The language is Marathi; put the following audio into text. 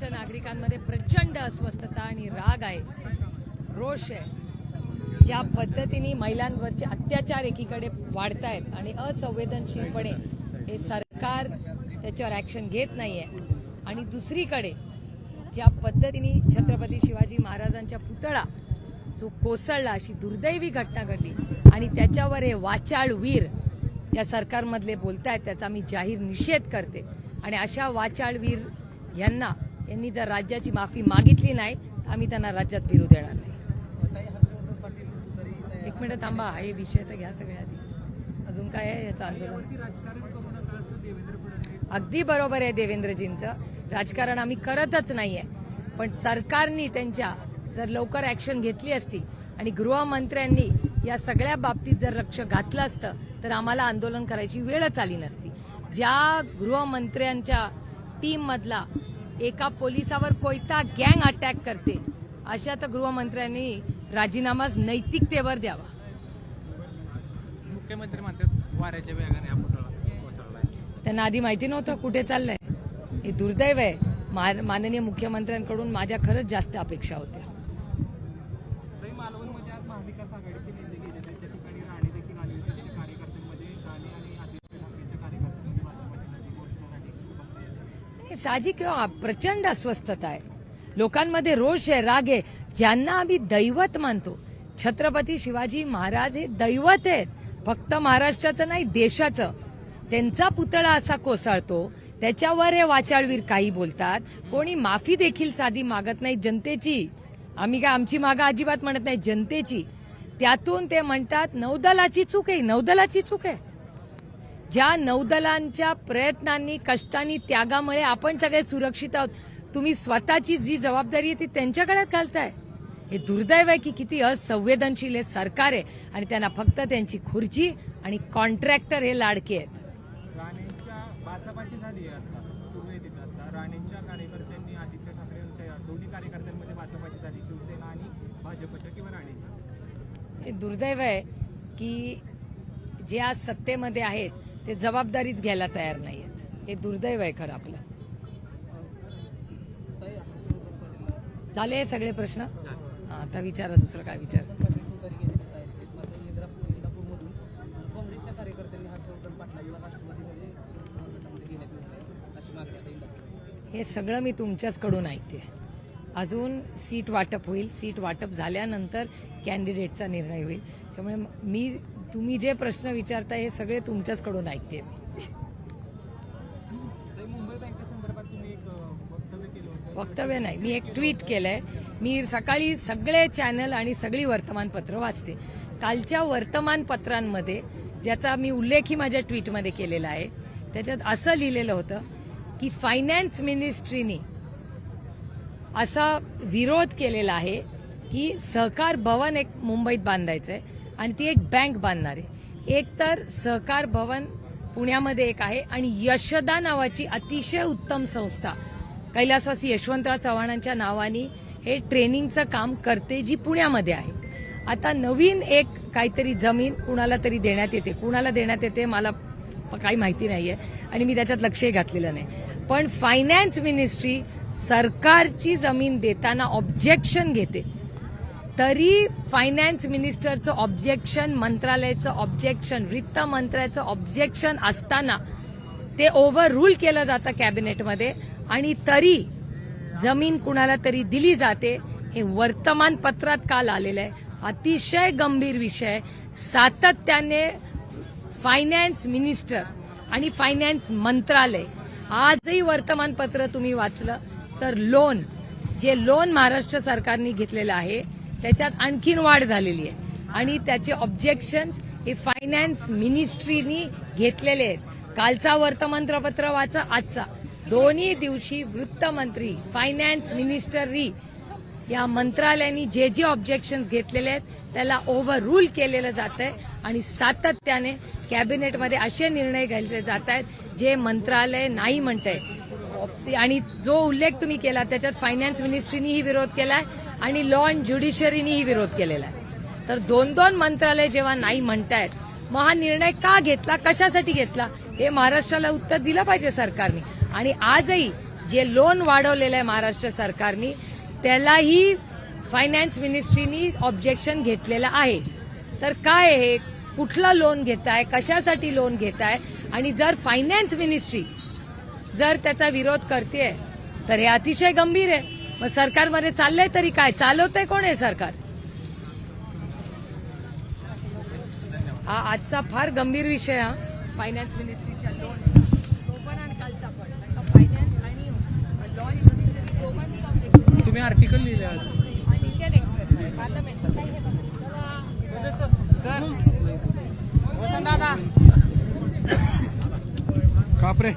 महाराष्ट्राच्या नागरिकांमध्ये प्रचंड अस्वस्थता आणि राग आहे. रोष आहे. ज्या पद्धतीने महिलांवरचे अत्याचार एकीकडे वाढत आहेत आणि असंवेदनशीलपणे हे सरकार त्याच्यावर ॲक्शन घेत नाही आहे आणि दुसरीकडे ज्या पद्धतीने छत्रपती शिवाजी महाराजांच्या पुतळा जो कोसळला अशी दुर्दैवी घटना घडली आणि त्याच्यावर हे वाचाळ वीर या सरकारमधले बोलतायत त्याचा मी जाहीर निषेध करते. आणि अशा वाचाळवीर यांना यांनी जर राज्याची माफी मागितली नाही तर आम्ही त्यांना राज्यात फिरू देणार नाही. एक मिनिट थांबा हे विषय तर घ्या सगळ्या आधी. अजून काय आहे याचं आंदोलन? अगदी बरोबर आहे देवेंद्रजींचं. राजकारण आम्ही करतच नाहीये. पण सरकारनी त्यांच्या जर लवकर ऍक्शन घेतली असती आणि गृहमंत्र्यांनी या सगळ्या बाबतीत जर लक्ष घातलं असतं तर आम्हाला आंदोलन करायची वेळच आली नसती. ज्या गृहमंत्र्यांच्या टीम मधला एका पोलिसावर कोयता गँग अटॅक करते. अशा तर गृहमंत्र्यांनी राजीनामाच नैतिकतेवर द्यावा. मुख्यमंत्री म्हणतात वाऱ्याच्या वेगाने हा त्यांना आधी माहिती नव्हतं कुठे चाललंय. हे दुर्दैव आहे. मा- माननीय मुख्यमंत्र्यांकडून माझ्या खरंच जास्त अपेक्षा होत्या. साहजिक किंवा हो. प्रचंड अस्वस्थता आहे. लोकांमध्ये रोष आहे राग आहे. ज्यांना आम्ही दैवत मानतो छत्रपती शिवाजी महाराज हे दैवत आहेत. फक्त महाराष्ट्राचं नाही देशाचं. त्यांचा पुतळा असा कोसळतो त्याच्यावर हे वाचाळवीर काही बोलतात. कोणी माफी देखील साधी मागत नाही जनतेची. आम्ही काय आमची मागा अजिबात म्हणत नाही जनतेची. त्यातून ते म्हणतात नौदलाची चूक आहे नौदलाची चूक आहे. ज्या नौदलांच्या प्रयत्नांनी कष्टांनी त्यागामुळे आपण सगळे सुरक्षित आहोत तुम्ही स्वतःची जी जबाबदारी आहे ती त्यांच्या गळ्यात घालताय. हे दुर्दैव आहे की किती असंवेदनशील हे सरकार आहे आणि त्यांना फक्त त्यांची खुर्ची आणि कॉन्ट्रॅक्टर हे लाडके आहेत. हे दुर्दैव आहे की जे आज सत्तेमध्ये आहेत ते जबाबदारीच घ्यायला तयार नाही आहेत हे दुर्दैव आहे खरं आपलं. झाले सगळे प्रश्न? आता विचारा दुसरं काय विचार. हे सगळं मी तुमच्याचकडून ऐकते अजून सीट वाटप होईल. सीट वाटप झाल्यानंतर कॅन्डिडेटचा निर्णय होईल. त्यामुळे मी तुम्ही जे प्रश्न विचारताय हे सगळे तुमच्याचकडून ऐकते वक्तव्य नाही मी एक ट्विट केलंय. मी सकाळी सगळे चॅनल आणि सगळी वर्तमानपत्र वाचते. कालच्या वर्तमानपत्रांमध्ये ज्याचा मी उल्लेखही माझ्या ट्विटमध्ये केलेला आहे त्याच्यात असं लिहिलेलं होतं की फायनान्स मिनिस्ट्रीनी असा विरोध केलेला आहे की सहकार भवन एक मुंबईत बांधायचं आहे आणि ती एक बँक बांधणार आहे. एक तर सहकार भवन पुण्यामध्ये एक आहे आणि यशदा नावाची अतिशय उत्तम संस्था. कैलासवासी यशवंतराव चव्हाणांच्या नावाने हे ट्रेनिंगचं काम करते जी पुण्यामध्ये आहे. आता नवीन एक काहीतरी जमीन कुणाला तरी देण्यात येते. कुणाला देण्यात येते मला काही माहिती नाहीये आणि मी त्याच्यात लक्षही घातलेलं नाही. पण फायनान्स मिनिस्ट्री सरकारची जमीन देताना ऑब्जेक्शन घेते. तरी फायनान्स मिनिस्टरचं ऑब्जेक्शन मंत्रालयाचं ऑब्जेक्शन वित्त मंत्र्याचं ऑब्जेक्शन असताना ते ओव्हर रूल केलं जातं कॅबिनेटमध्ये आणि तरी जमीन कुणाला तरी दिली जाते हे वर्तमानपत्रात काल आलेलं आहे. अतिशय गंभीर विषय सातत्याने फायनान्स मिनिस्टर आणि फायनान्स मंत्रालय आजही वर्तमानपत्र तुम्ही वाचलं तर लोन जे लोन महाराष्ट्र सरकारने घेतलेलं आहे त्याच्यात आणखीन वाढ झालेली आहे. आणि त्याचे ऑब्जेक्शन्स हे फायनान्स मिनिस्ट्रीनी घेतलेले आहेत. कालचा वर्तमानपत्र वाचा आजचा. दोन्ही दिवशी वृत्तमंत्री फायनान्स मिनिस्टरी या मंत्रालयाने जे जे ऑब्जेक्शन घेतलेले आहेत त्याला ओव्हर रूल केलेलं जात आहे आणि सातत्याने कॅबिनेटमध्ये असे निर्णय घेतले जात आहेत जे मंत्रालय नाही म्हणत आहे आणि जो उल्लेख तुम्ही केला त्याच्यात फायनान्स मिनिस्ट्रीनीही विरोध केलाय. आणि लॉ अँड ज्युडिशरीनीही विरोध केलेला आहे. तर दोन दोन मंत्रालय जेव्हा नाही म्हणतायत मग हा निर्णय का घेतला कशासाठी घेतला हे महाराष्ट्राला उत्तर दिलं पाहिजे सरकारने. आणि आजही जे लोन वाढवलेलं आहे महाराष्ट्र सरकारनी त्यालाही फायनान्स मिनिस्ट्रीनी ऑब्जेक्शन घेतलेलं आहे. तर काय हे? कुठलं लोन घेताय कशासाठी लोन घेताय? आणि जर फायनान्स मिनिस्ट्री जर त्याचा विरोध करते तर हे अतिशय गंभीर आहे. मग सरकारमध्ये चाललंय तरी काय? चालवतंय कोण आहे सरकार? हा आजचा फार गंभीर विषय हा. फायनान्स मिनिस्ट्रीच्या लोनचा तो पण आणि कालचा पण. कारण फायनान्स आणि लॉ ज्युडिशरी दोघांनी ऑब्जेक्शन तुम्ही आर्टिकल लिहिले आज. आणि इंडियन एक्सप्रेसमध्ये पार्लमेंटमध्ये कापरे